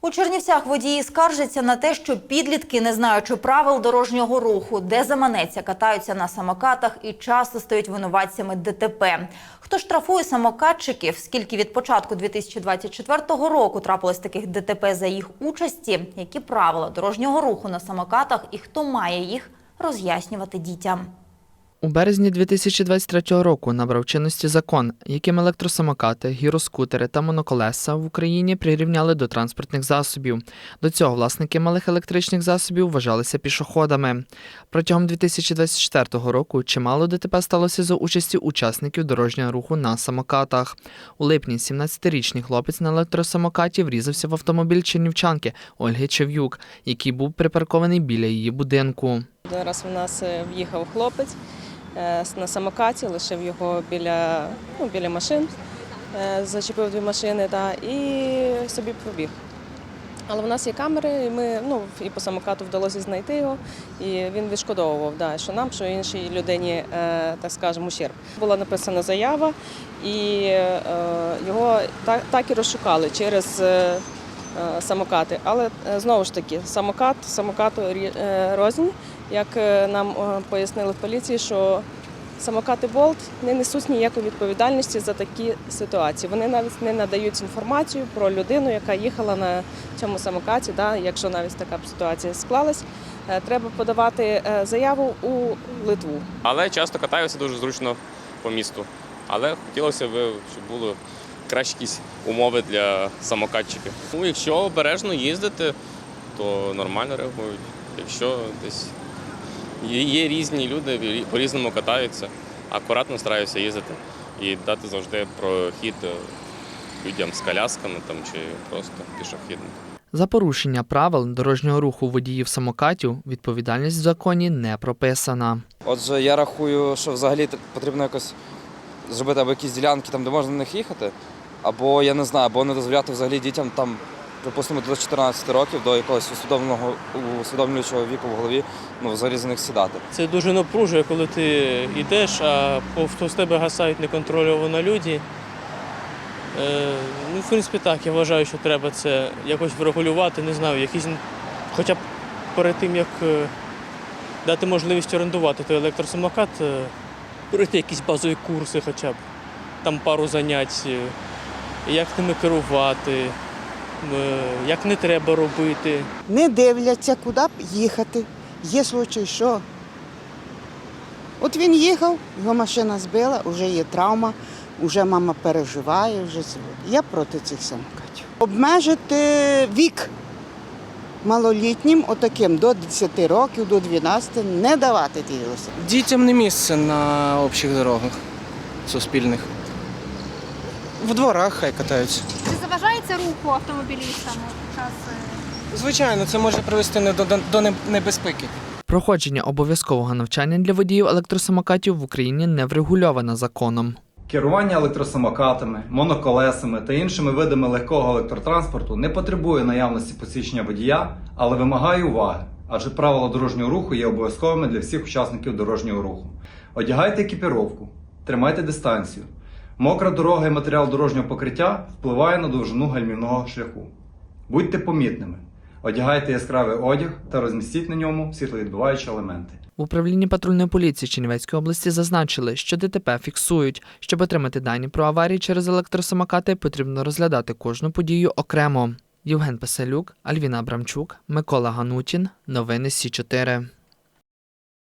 У Чернівцях водії скаржаться на те, що підлітки, не знаючи правил дорожнього руху, де заманеться, катаються на самокатах і часто стають винуватцями ДТП. Хто штрафує самокатчиків? Скільки від початку 2024 року трапилось таких ДТП за їх участі? Які правила дорожнього руху на самокатах і хто має їх роз'яснювати дітям? У березні 2023 року набрав чинності закон, яким електросамокати, гіроскутери та моноколеса в Україні прирівняли до транспортних засобів. До цього власники малих електричних засобів вважалися пішоходами. Протягом 2024 року чимало ДТП сталося за участі учасників дорожнього руху на самокатах. У липні 17-річний хлопець на електросамокаті врізався в автомобіль чернівчанки Ольги Чев'юк, який був припаркований біля її будинку. Зараз у нас е, в'їхав хлопець на самокаті, лишив його біля, ну, біля машин, е, зачепив дві машини та, і собі побіг. Але в нас є камери, і ми ну, і по самокату вдалося знайти його, і він відшкодовував, да, що нам, що іншій людині, е, так скажемо, ущерб. Була написана заява, і е, його так, так і розшукали через. е, е, Самокати, але е, знову ж таки, самокат, самокату е, рознь. Як е, нам е, пояснили в поліції, що самокати Болт не несуть ніякої відповідальності за такі ситуації. Вони навіть не надають інформацію про людину, яка їхала на цьому самокаті. Да, якщо навіть така ситуація склалась, е, треба подавати заяву у Литву. Але часто катаюся дуже зручно по місту. Але хотілося б, щоб були кращі якісь умови для самокатчиків. Ну, якщо обережно їздити, то нормально реагують. Якщо десь є, різні люди, по-різному катаються, акуратно стараюся їздити і дати завжди прохід е, людям з колясками там, чи просто пішохідним. За порушення правил дорожнього руху водіїв самокатів відповідальність в законі не прописана. Отже, я рахую, що взагалі потрібно якось зробити або якісь ділянки там, де можна на них їхати, або я не знаю, або не дозволяти взагалі дітям там, припустимо, до 14 років, до якогось усвідомленого усвідомлюючого віку в голові, ну взагалі за них сідати. Це дуже напружує, коли ти йдеш, а повз тебе гасають неконтрольовано люди. Е, ну, в принципі, так, я вважаю, що треба це якось врегулювати, не знаю, якісь, хоча б перед тим, як е, дати можливість орендувати той електросамокат, е, пройти якісь базові курси хоча б, там пару занять, е, як ними керувати, як не треба робити. не дивляться, куди б їхати. Є случай, що от він їхав, його машина збила, вже є травма, вже мама переживає, вже. Я проти цих самокатів. Обмежити вік малолітнім, отаким до 10 років, до 12, не давати ті велосипеди. Дітям не місце на общих дорогах суспільних. В дворах хай катаються. Чи заважається руху автомобілістам під час е, Звичайно, це може привести до, до, до небезпеки. Проходження обов'язкового навчання для водіїв електросамокатів в Україні не врегульовано законом. Керування електросамокатами, моноколесами та іншими видами легкого електротранспорту не потребує наявності посвідчення водія, але вимагає уваги, адже правила дорожнього руху є обов'язковими для всіх учасників дорожнього руху. Одягайте екіпіровку, тримайте дистанцію. Мокра дорога і матеріал дорожнього покриття впливає на довжину гальмівного шляху. Будьте помітними, одягайте яскравий одяг та розмістіть на ньому світловідбиваючі елементи. В управлінні патрульної поліції Чернівецької області зазначили, що ДТП фіксують. Щоб отримати дані про аварії через електросамокати, потрібно розглядати кожну подію окремо. Євген Песелюк, Альвіна Абрамчук, Микола Ганутін. Новини Сі 4